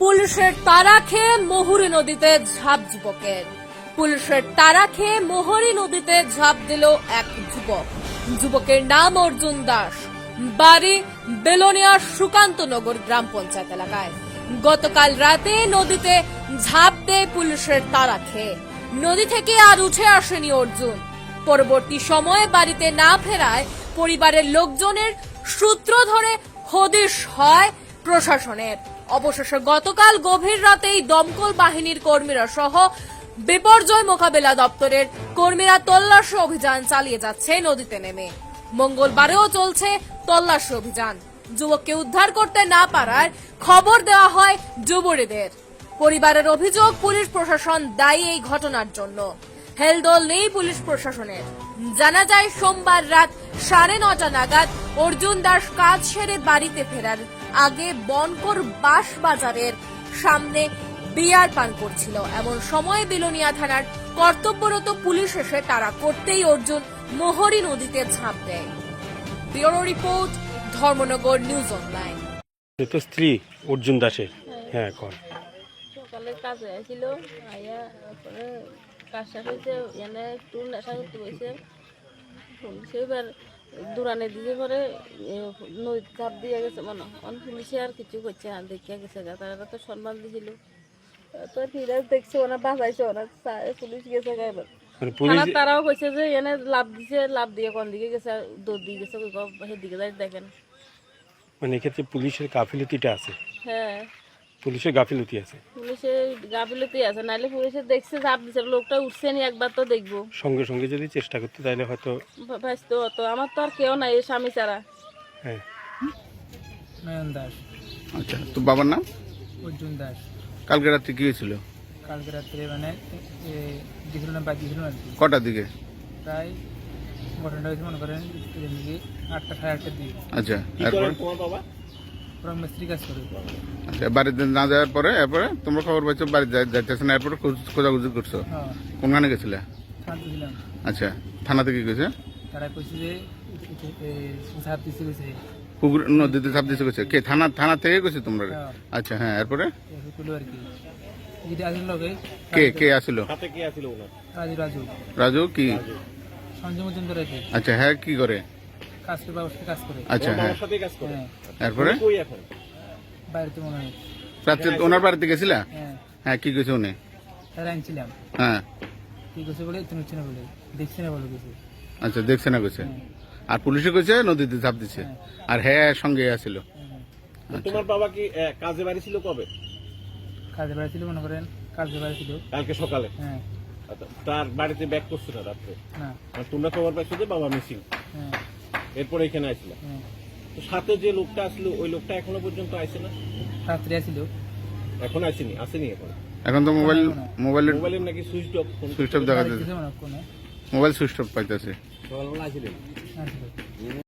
পুলিশের তারা খেয়ে মহুরী নদীতে ঝাঁপ যুবকের। পুলিশের তারা খেয়ে মোহরী নদীতে ঝাঁপ দিল এক যুবক। যুবকের নাম অর্জুন দাস। বাড়ি বেলোনিয়ার সুকান্তনগর গ্রাম পঞ্চায়েত এলাকায়। গতকাল রাতে নদীতে ঝাঁপ দেয় পুলিশের তারা খেয়ে। নদী থেকে আর উঠে আসেনি অর্জুন। পরবর্তী সময়ে বাড়িতে না ফেরায় পরিবারের লোকজনের সূত্র ধরে হদিশ হয় প্রশাসনের। অবশেষে গতকাল গভীর রাতেই দমকল বাহিনীর কর্মীরা সহ বিপর্যয় মোকাবেলা দপ্তরের কর্মীরা তল্লাশি অভিযান চালিয়ে যাচ্ছে, নদীতে নেমে। মঙ্গলবারেও চলছে তল্লাশি অভিযান। যুবককে উদ্ধার করতে না পারার খবর দেওয়া হয় যুবলীদের পরিবারের অভিযোগ, পুলিশ প্রশাসন দায়ী এই ঘটনার জন্য। হেলদোল নেই পুলিশ প্রশাসনের। জানা যায় সোমবার রাত সাড়ে নটা নাগাদ অর্জুন দাস কাজ সেরে বাড়িতে ফেরার আগে বনকর বাস বাজারের সামনে বিয়ার পান করছিল। এমন সময় বিলোনিয়া থানার কর্তব্যরত পুলিশ এসে তারা করতেই অর্জুন মোহরী নদীতে ঝাঁপ দেয়। Bureau report Dharmanagar news online. তো স্ত্রী অর্জুন দাসের। হ্যাঁ। কর। সকালে কাজে আসছিল আইয়া হয়েছে এনে একটু নেশা করতে দূরানে দিয়ে পরে নদী চাপ দিয়ে গেছে মনে অন পুলিশে আর কিছু করছে না দেখিয়া গেছে গা। তারা তো সম্মান দিছিল। তো দেখছে ওনা বাঁচাইছে ওনা পুলিশ গেছে গা এবার। মানে থানার তারাও কইছে যে এনে লাভ দিছে লাভ দিয়ে কোন দিকে গেছে দৌড় দিয়ে গেছে সেদিকে যাই দেখেন। মানে এক্ষেত্রে পুলিশের গাফিলতিটা আছে। হ্যাঁ। পুলিশের গাফিলতি আছে। পুলিশের গাফিলতি আছে নাহলে পুলিশে দেখছে চাপ দিছে লোকটা উঠছে নি একবার তো দেখব। সঙ্গে সঙ্গে যদি চেষ্টা করতে তাহলে হয়তো ভাইস তো অত আমার তো আর কেউ নাই এই স্বামী ছাড়া। হ্যাঁ। নয়ন দাস। আচ্ছা তো বাবার নাম? অর্জুন দাস। কালকে রাত্রে কি হয়েছিল? কালকে রাত্রে মানে এ, গেছিল না বাদ গেছিল আর কি। কটার দিকে? প্রায় ঘটনাটা হয়েছে মনে করেন আটটা সাড়ে আটটার দিকে। আচ্ছা এরপরে? পুরো মিস্ত্রি কাজ করে। আচ্ছা বাড়িতে না যাওয়ার পরে এরপরে তোমরা খবর পাইছো বাড়ি যাই- যাইতেছে না এরপরে খোঁজাখুঁজি করছ? হ্যাঁ। কোনখানে গেছিলে? আচ্ছা থানাতে কি কইছে? তারা কইছে যে সাপ দিছে কইছে। পুকুর নদীতে চাপ দিছে কইছে? কে থানা থানা থেকে কইছে তোমরা? হ্যাঁ। আচ্ছা হ্যাঁ এরপরে? কি। কে কে আসিল? রাজু রাজু। রাজু কি? সঞ্জয় মজুমদার কি। আচ্ছা হ্যাঁ কি করে? কাজ করে। ব্যবস্থা কাজ করে। আচ্ছা হ্যাঁ হ্যাঁ এরপরে বাড়িতে মনে হয়। রাত্রে ওনার বাড়িতে গেছিলা? হ্যাঁ। হ্যাঁ কি কইছে উনি? তারা আনছিলাম। হ্যাঁ। কি করছে বলে? তুমি হচ্ছে না বলে। দেখছি না বলে কিছু আচ্ছা দেখছে না কইছে? আর পুলিশে কইছে নদীতে ঝাঁপ দিছে? আর হ্যাঁ সঙ্গে আসিল। তোমার বাবা কি কাজে বাড়ি ছিল কবে? কাজে বাড়ি ছিল মনে করেন কাজে বাড়ি ছিল। কালকে সকালে? হ্যাঁ। আচ্ছা, তার বাড়িতে ব্যাক করছ না রাত্রে? না। তোমরা খবর পাইছো যে বাবা মিসিং? হ্যাঁ। এরপরে এখানে আসছিল হ্যাঁ তো সাথে যে লোকটা আসলো ওই লোকটা এখনও পর্যন্ত আসে না? রাত্রে আসলো এখন আসেনি আসেনি এখন। এখন তো মোবাইল মোবাইলের মোবাইলের নাকি সুইচ অফ সুইচ অফ দেখা যাচ্ছে। মোবাইল সুইচ অফ পাইতেছে। সকালবেলা আসিলেন আসছিল